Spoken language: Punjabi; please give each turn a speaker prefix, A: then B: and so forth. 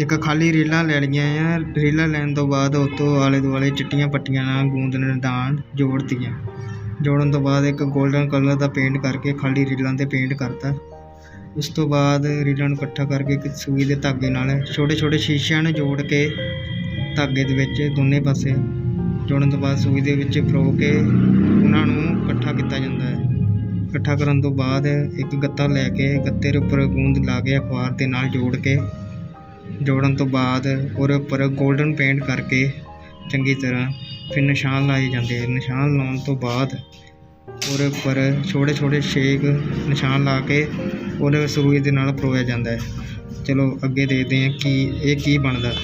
A: ਇੱਕ ਖਾਲੀ ਰੀਲਾਂ ਲੈ ਲਈਆਂ ਆ। ਰੀਲਾਂ ਲੈਣ ਤੋਂ ਬਾਅਦ ਉਹ ਆਲੇ ਦੁਆਲੇ ਚਿੱਟੀਆਂ ਪੱਟੀਆਂ ਨਾਲ ਗੂੰਦ ਨਿਦਾਨ ਜੋੜਤੀਆਂ। ਜੋੜਨ ਤੋਂ ਬਾਅਦ ਇੱਕ 골ਡਨ ਕਲਰ ਦਾ ਪੇਂਟ ਕਰਕੇ ਖਾਲੀ ਰੀਲਾਂ 'ਤੇ ਪੇਂਟ ਕਰਤਾ। ਉਸ ਤੋਂ ਬਾਅਦ ਰੀਲਾਂ ਨੂੰ ਇਕੱਠਾ ਕਰਕੇ ਇੱਕ ਸੂਈ ਦੇ ਧਾਗੇ ਨਾਲ ਛੋਟੇ ਛੋਟੇ ਸ਼ੀਸ਼ਿਆਂ ਨੂੰ ਜੋੜ ਕੇ ਧਾਗੇ ਦੇ ਵਿੱਚ ਦੋਨੇ ਪਾਸੇ ਜੋੜਨ ਤੋਂ ਬਾਅਦ ਸੂਈ ਦੇ ਵਿੱਚ ਪਰੋ ਕੇ ਉਹਨਾਂ ਨੂੰ ਇਕੱਠਾ ਕੀਤਾ ਜਾਂਦਾ ਹੈ। ਇਕੱਠਾ ਕਰਨ ਤੋਂ ਬਾਅਦ ਇੱਕ ਗੱਤਾ ਲੈ ਕੇ ਗੱਤੇ ਦੇ ਉੱਪਰ ਗੂੰਦ ਲਾ ਕੇ ਅਖਬਾਰ ਦੇ ਨਾਲ ਜੋੜ ਕੇ ਜੋੜਨ ਤੋਂ ਬਾਅਦ ਉਹਦੇ ਉੱਪਰ ਗੋਲਡਨ ਪੇਂਟ ਕਰਕੇ ਚੰਗੀ ਤਰ੍ਹਾਂ ਫਿਰ ਨਿਸ਼ਾਨ ਲਾਏ ਜਾਂਦੇ ਆ। ਨਿਸ਼ਾਨ ਲਾਉਣ ਤੋਂ ਬਾਅਦ ਉਹਦੇ ਉੱਪਰ ਛੋਟੇ ਛੋਟੇ ਛੇਕ ਨਿਸ਼ਾਨ ਲਾ ਕੇ ਉਹਦੇ ਸੂਈ ਦੇ ਨਾਲ ਪਰੋਇਆ ਜਾਂਦਾ ਹੈ। ਚਲੋ ਅੱਗੇ ਦੇਖਦੇ ਹਾਂ ਕਿ ਇਹ ਕੀ ਬਣਦਾ।